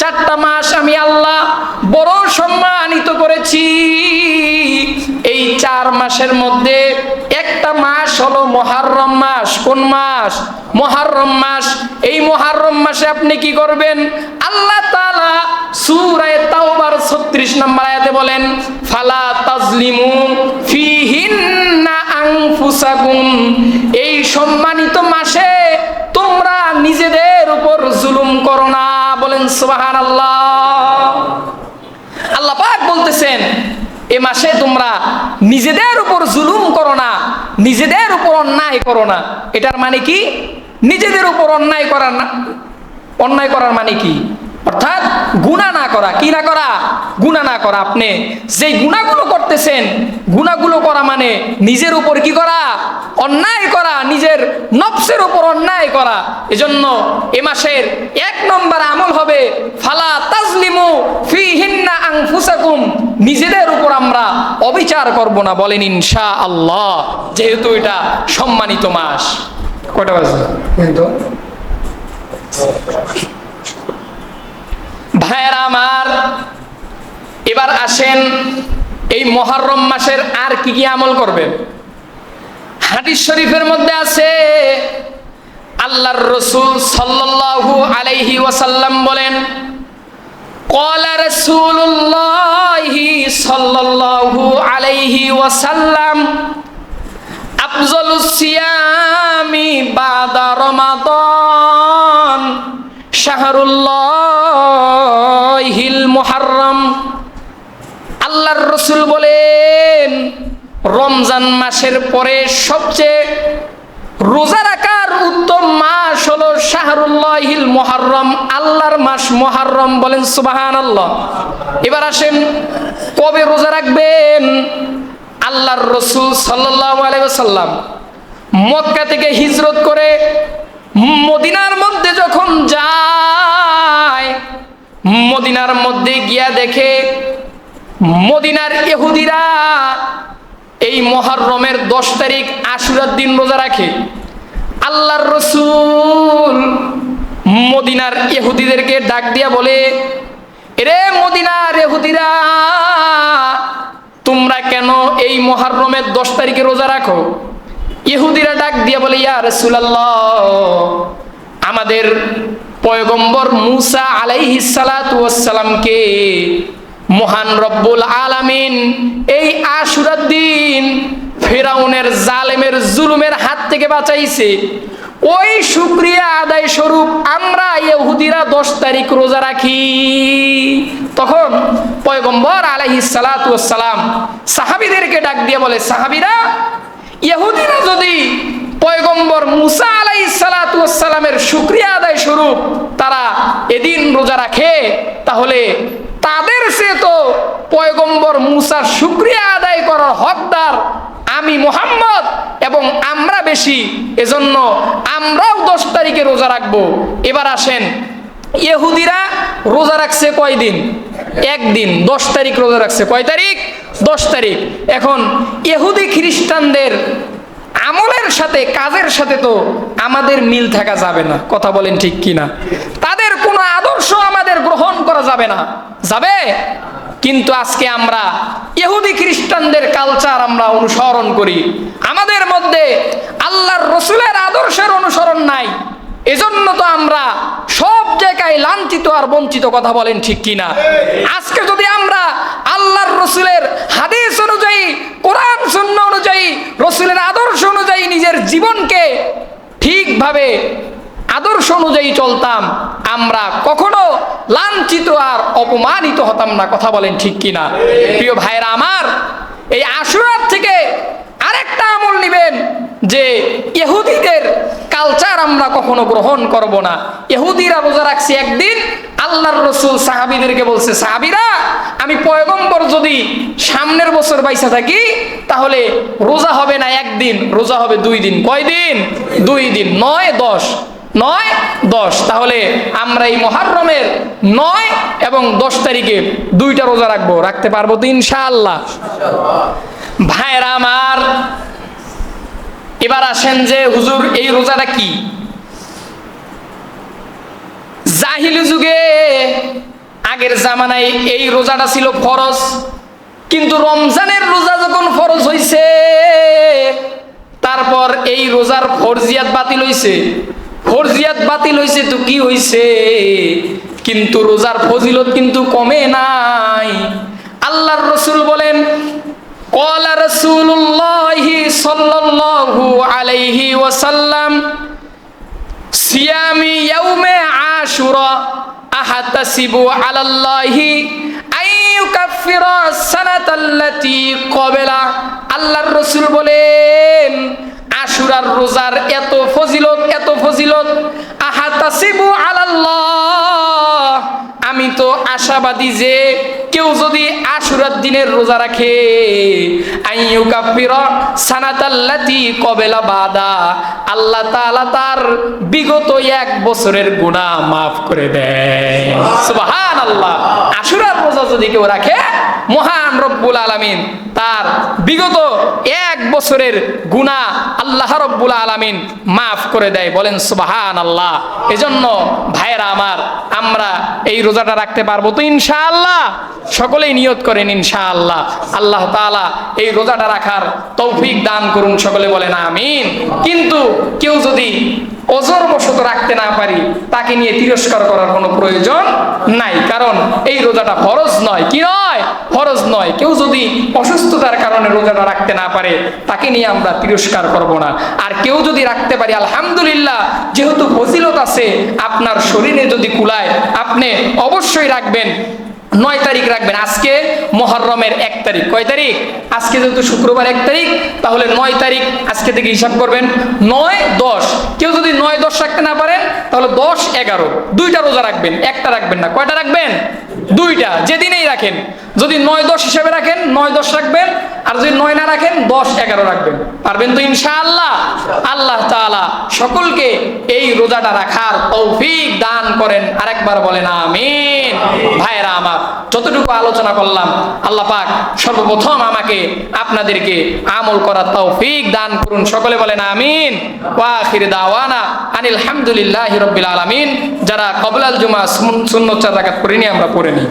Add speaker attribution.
Speaker 1: চারটা মাস আমি আল্লাহ বড় সম্মানিত করেছি। এই চার মাসের মধ্যে একটা মাস হলো মহারম মাস। কোন মাস? মহারম মাস। এই মহারম মাসে আপনি কি করবেন? আল্লাহ তাআলা সূরায়ে তাওবার 36 নম্বর আয়াতে বলেন, ফালা তাজলিমু ফিহিন্না এই সম্মানিত মাসে তোমরা নিজেদের উপর জুলুম করো না। বলেন সুবাহান আল্লাহ আল্লাহ পাক বলতেছেন, এ মাসে তোমরা নিজেদের উপর জুলুম করো না, নিজেদের উপর অন্যায় করো না। এটার মানে কি? নিজেদের উপর অন্যায় করার না অন্যায় করার মানে কি? অর্থাৎ গুণা না করা, কি না করা? গুণা না করা আপনি। যে গুণাগুলো করতেছেন গুণাগুলো করা মানে নিজের উপর কি করা? অন্যায় করা, নিজের নফসের উপর অন্যায় করা। এজন্য এ মাসের এক নম্বর আমল হবে, ফালা তাজলিমু ফি হিন্না আনফুসাকুম। নিজেদের উপর আমরা অবিচার করব না, বলেন ইনশা আল্লাহ যেহেতু এটা সম্মানিত মাস। কয়টা বাজে? কিন্তু ভাইয়েরা আমার এবার আসেন এই মহরম মাসের আর কি কি আমল করবেন হাদিস শরীফের মধ্যে আছে আল্লাহর রসুল সাল্লাল্লাহু আলাইহি ওয়াসাল্লাম বলেন قال رسول الله صلى الله عليه وسلم أفضل الصيام بعد رمضان شهر الله المحرم আল্লাহর রসুল বলেন, রমজান মাসের পরে সবচেয়ে রোজা রাখার উত্তম মাস হলো শাহরুল্লাহিল মহারম আল্লাহর মাস মহারম বলেন সুবাহান আল্লাহ এবার আসেন, কবে রোজা রাখবেন? আল্লাহর রসুল সাল্লাহ আলাইসাল্লাম মক্কা থেকে হিজরত করে মদিনার মধ্যে যখন যায়, মদিনার মধ্যে গিয়া দেখে মদিনার ইহুদিরা এই মহরমের দশ তারিখ আশুরার দিন রোজা রাখে। আল্লাহর রসুল মদিনার ইহুদিদেরকে ডাক দিয়া বলে রে মদিনার ইহুদিরা, তোমরা কেন এই মহরমের দশ তারিখে রোজা রাখো? ইহুদিরা ডাক দিয়া বলে, ইয়া রসুলাল্লাহ, আমাদের পয়গম্বর মুসা আলাইহিসালাতামকে মহান রব্বুল আলামিন, এই আশুরার দিন ফেরাউনের জালেমের জুলুমের হাত থেকে বাঁচাইছে। ওই শুক্রিয়া আদায় স্বরূপ আমরা ইহুদিরা দশ তারিখ রোজা রাখি। তখন পয়গম্বর আলাইহিস সালাম সাহাবিদেরকে ডাক দিয়ে বলে, সাহাবিরা, ইহুদিরা যদি পয়গম্বর মুসা আলাই সালাতামের শুক্রিয়া আদায় স্বরূপ তারা এদিন রোজা রাখে। তাহলে তাদের সে তো পয়গম্বর মুসার শুক্রিয়া আদায় করার হকদার আমি মোহাম্মদ এবং আমরা বেশি। এজন্য আমরাও দশ তারিখে রোজা রাখব। এবার আসেন, ইহুদিরা রোজা রাখছে কয়দিন একদিন, দশ তারিখ রোজা রাখছে। কয় তারিখ? দশ তারিখ। এখন ইহুদি খ্রিস্টানদের আমলের সাথে, কাজের সাথে তো আমাদের মিল থাকা যাবে না। কথা বলেন ঠিক কিনা? তাদের কোনো আদর্শ আমাদের গ্রহণ করা যাবে না। যাবে? কিন্তু আজকে আমরা ইহুদি খ্রিস্টানদের কালচার আমরা অনুসরণ করি। আমাদের মধ্যে আল্লাহর রসুলের আদর্শের অনুসরণ নাই। এজন্য তো আমরা সব জায়গায় লাঞ্ছিত আর বঞ্চিত, কথা বলেন ঠিক কিনা? আজকে যদি আমরা আল্লাহর রসুলের হাদিস অনুযায়ী, কোরআন শূন্য অনুযায়ী নিজের জীবনকে ঠিকভাবে আদর্শ অনুযায়ী চলতাম, আমরা কখনো লাঞ্ছিত আর অপমানিত হতাম না, কথা বলেন ঠিক কিনা? প্রিয় ভাইরা আমার, এই আশুরার থেকে আরেকটা আমল নিবেন যে ইহুদিদের কালচার আমরা কখনো গ্রহণ করব না। ইহুদিরা রোজা রাখছে একদিন, আল্লাহর রসুল সাহাবিদেরকে বলছে, সাহাবিরা আমি পয়গম্বর যদি সামনের বছর বাইসা থাকি, তাহলে রোজা হবে না একদিন, রোজা হবে দুই দিন। কয় দিন? দুই দিন। নয়, দশ। নয়, দশ। তাহলে আমরা এই মহারমের নয় এবং দশ তারিখে দুইটা রোজা রাখব। রাখতে পারব তো ইনশাআল্লাহ। ভাইরা আমার, এবার আসেন যে হুজুর, এই রোজাটা কি? জাহিলি যুগে আগের জামানায় এই রোজাটা ছিল ফরজ। কিন্তু রমজানের রোজা যখন ফরজ হইছে, তারপর এই রোজার ফরজিয়াত বাতিল হইছে। ফরজিয়াত বাতিল হইছে তো কি হইছে? কিন্তু রোজার ফজিলত কিন্তু কমে নাই। আল্লাহর রসুল বলেন, কলা রসুল্লাহি সাল্লাল্লাহু আলাইহি ওয়াসাল্লাম, সিয়ামি ইয়াউমে আশুরা। আহাতাসিবু আলাল্লাহি আইয়ুকাফিরা সানাতাল্লাতি কবেলা। আল্লাহর রাসূল বলেন আশুরার রোজার এত ফজিলত আশাবাদী যে কেউ যদি আশুরার দিনের রোজা রাখে কবেলা বাদা, আল্লাহ তাআলা তার বিগত এক বছরের গুনাহ মাফ করে দেয়। সুবহানাল্লাহ। আশুরার রোজা যদি কেউ রাখে মহান রব্বুল আলামিন। তার বিগত এক বছরের গুনাহ আল্লাহ রব্বুল আলামিন মাফ করে দেয়। বলেন, সুবহানাল্লাহ। এজন্য ভাইয়েরা আমার, আমরা এই রোজাটা রাখতে পারব তো ইনশাআল্লাহ? সকলেই নিয়ত করেন ইনশাআল্লাহ। আল্লাহ তাআলা এই রোজাটা রাখার তৌফিক দান করুন, সকলে বলেন আমিন। কিন্তু কেউ যদি অজর বশত রাখতে না পারি, তাকে নিয়ে তিরস্কার করার কোনো প্রয়োজন নাই। কারণ এই রোজাটা ফরজ নয়। কি নয়? ফরজ নয়। কেউ যদি অসুস্থতার কারণে রোজাটা রাখতে না পারে, তাকে নিয়ে আমরা তিরস্কার করব না। আর কেউ যদি রাখতে পারি, আলহামদুলিল্লাহ, যেহেতু ফজিলত আছে, আপনার শরীরে যদি কুলায়, আপনি অবশ্যই রাখবেন। নয় তারিখ রাখবেন। আজকে মহরমের এক তারিখ। কয় তারিখ? আজকে যেহেতু শুক্রবার এক তারিখ, তাহলে নয় তারিখ আজকে থেকে হিসাব করবেন। নয়, দশ। কেউ যদি নয়, দশ রাখতে না পারেন, তাহলে দশ, এগারো। দুইটা রোজা রাখবেন, একটা রাখবেন না। কয়টা রাখবেন? দুইটা, যেদিনেই রাখেন। যদি নয় দশ হিসেবে রাখেন, নয় দশ রাখবেন, আর যদি নয় না রাখেন, দশ এগারো রাখবেন। পারবেন তো ইনশাআল্লাহ? আল্লাহ তাআলা সকলকে এই রোজাটা রাখার তৌফিক দান করেন। আরেকবার বলেন, আমিন। ভাইরা আমার, যতটুকু আলোচনা করলাম, আল্লাহ পাক সর্বপ্রথম আমাকে আপনাদেরকে আমল করার তৌফিক দান করুন। সকলে বলেন, আমিন। ওয়া আখির দাওয়ানা আনিল হামদুলিল্লাহি রাব্বিল আলামিন। যারা কবলাল জুমা সুন্নত চার রাকাত পড়িনি, আমরা পড়ে নিই